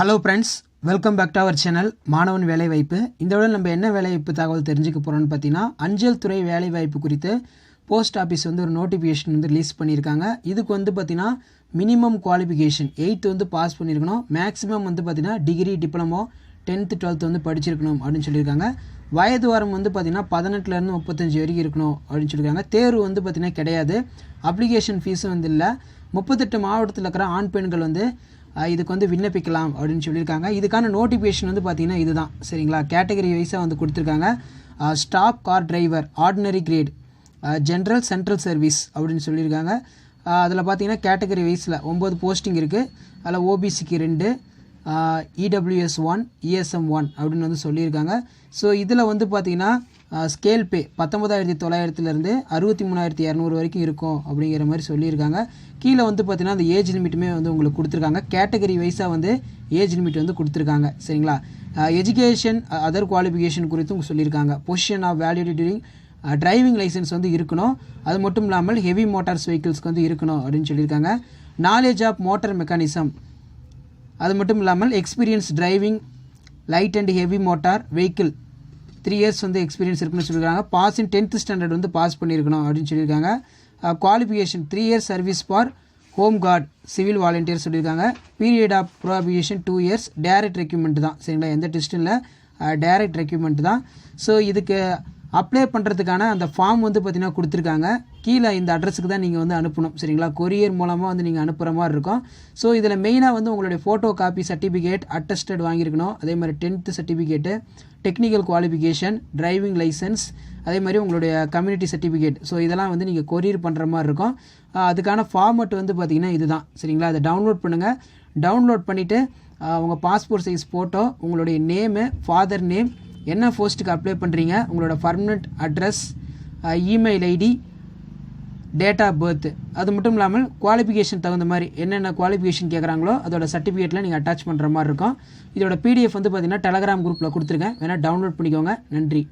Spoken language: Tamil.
Hello friends welcome back to our channel மாணவன் வேலைவாய்ப்பு இந்த விட நம்ம என்ன வேலைவாய்ப்பு தகவல் தெரிஞ்சுக்க போகிறோம்னு பார்த்தீங்கன்னா அஞ்சல் துறை வேலைவாய்ப்பு குறித்து போஸ்ட் ஆஃபீஸ் வந்து ஒரு நோட்டிஃபிகேஷன் வந்து ரிலீஸ் பண்ணியிருக்காங்க. இதுக்கு வந்து பார்த்தீங்கன்னா மினிமம் குவாலிஃபிகேஷன் எயித்து வந்து பாஸ் பண்ணியிருக்கணும். மேக்ஸிமம் வந்து பார்த்தீங்கன்னா டிகிரி டிப்ளமோ டென்த்து டுவெல்த்து வந்து படிச்சிருக்கணும் அப்படின்னு சொல்லியிருக்காங்க. வயது வாரம் வந்து பார்த்திங்கன்னா பதினெட்டுலேருந்து முப்பத்தஞ்சு வரைக்கும் இருக்கணும் அப்படின்னு சொல்லியிருக்காங்க. தேர்வு வந்து பார்த்திங்கன்னா கிடையாது. அப்ளிகேஷன் ஃபீஸும் வந்து இல்லை. முப்பத்தெட்டு மாவட்டத்தில் இருக்கிற ஆண் பெண்கள் வந்து இதுக்கு வந்து விண்ணப்பிக்கலாம் அப்படின்னு சொல்லியிருக்காங்க. இதுக்கான நோட்டிஃபிகேஷன் வந்து பார்த்திங்கன்னா இதுதான். சரிங்களா? கேட்டகரி வைஸாக வந்து கொடுத்துருக்காங்க. Staff car driver ordinary grade general central service அப்படின்னு சொல்லியிருக்காங்க. அதில் பார்த்தீங்கன்னா கேட்டகரி வைஸில் ஒம்பது போஸ்டிங் இருக்குது அதில் ஓபிசிக்கு ரெண்டு இடபிள்யூஎஸ் ஒன் இஎஸ்எம் ஒன் அப்படின்னு வந்து சொல்லியிருக்காங்க. ஸோ இதில் வந்து பார்த்தீங்கன்னா ஸ்கேல் பே பத்தொன்பதாயிரத்தி தொள்ளாயிரத்துலேருந்து அறுபத்தி மூணாயிரத்தி இரநூறு வரைக்கும் இருக்கும் அப்படிங்கிற மாதிரி சொல்லியிருக்காங்க. கீழே வந்து பார்த்தீங்கன்னா அந்த ஏஜ் லிமிட்டுமே வந்து உங்களுக்கு கொடுத்துருக்காங்க. கேட்டகரி வைஸாக வந்து ஏஜ் லிமிட் வந்து கொடுத்துருக்காங்க. சரிங்களா? எஜுகேஷன் அதர் குவாலிஃபிகேஷன் குறித்தும் சொல்லியிருக்காங்க. Possession of validity during driving licence வந்து இருக்கணும். அது மட்டும் இல்லாமல் ஹெவி மோட்டார்ஸ் வெஹிக்கிள்ஸ்க்கு வந்து இருக்கணும் அப்படின்னு சொல்லியிருக்காங்க. நாலேஜ் ஆஃப் மோட்டார் மெக்கானிசம் அது மட்டும் இல்லாமல் experience driving light and heavy motor vehicle three years வந்து எக்ஸ்பீரியன்ஸ் இருக்குன்னு சொல்லியிருக்காங்க. பாஸ் இன் டென்த் ஸ்டாண்டர்ட் வந்து பாஸ் பண்ணியிருக்கணும் அப்படின்னு சொல்லியிருக்காங்க. Qualification three years service for home guard civil volunteer சொல்லியிருக்காங்க. Period of probation two years direct recruitment தான். சரிங்களா? எந்த டெஸ்ட்டும் இல்லை. டேரக்ட் ரெக்யூப்மெண்ட் தான். ஸோ இதுக்கு அப்ளை பண்ணுறதுக்கான அந்த ஃபார்ம் வந்து பார்த்தீங்கன்னா கொடுத்துருக்காங்க. கீழே இந்த அட்ரஸுக்கு தான் நீங்கள் வந்து அனுப்பணும் சரிங்களா? கொரியர் மூலமாக வந்து நீங்கள் அனுப்புகிற மாதிரி இருக்கும். ஸோ இதில் மெயினாக வந்து உங்களுடைய ஃபோட்டோ காப்பி சர்டிஃபிகேட் அட்டஸ்டட் வாங்கியிருக்கணும். அதே மாதிரி tenth certificate technical qualification driving licence அதே மாதிரி உங்களுடைய கம்யூனிட்டி சர்டிஃபிகேட் ஸோ இதெல்லாம் வந்து நீங்கள் கொரியர் பண்ணுற மாதிரி இருக்கும். அதுக்கான ஃபார்மெட் வந்து பார்த்திங்கன்னா இதுதான் சரிங்களா? அதை டவுன்லோட் பண்ணுங்கள் டவுன்லோட் பண்ணிவிட்டு உங்கள் பாஸ்போர்ட் சைஸ் ஃபோட்டோ உங்களுடைய நேமு ஃபாதர் நேம் என்ன போஸ்ட்டுக்கு அப்ளை பண்ணுறீங்க உங்களோட permanent address email ID date of birth அது மட்டும் இல்லாமல் குவாலிஃபிகேஷன் தகுந்த மாதிரி என்னென்ன குவாலிஃபிகேஷன் கேட்குறாங்களோ அதோட சர்டிஃபிகேட்டில் நீங்கள் அட்டாச் பண்ணுற மாதிரி இருக்கும். இதோட பிடிஎஃப் வந்து பார்த்தீங்கன்னா டெலகிராம் குரூப்பில் கொடுத்துருக்கேன். வேணால் டவுன்லோட் பண்ணிக்கோங்க. நன்றி.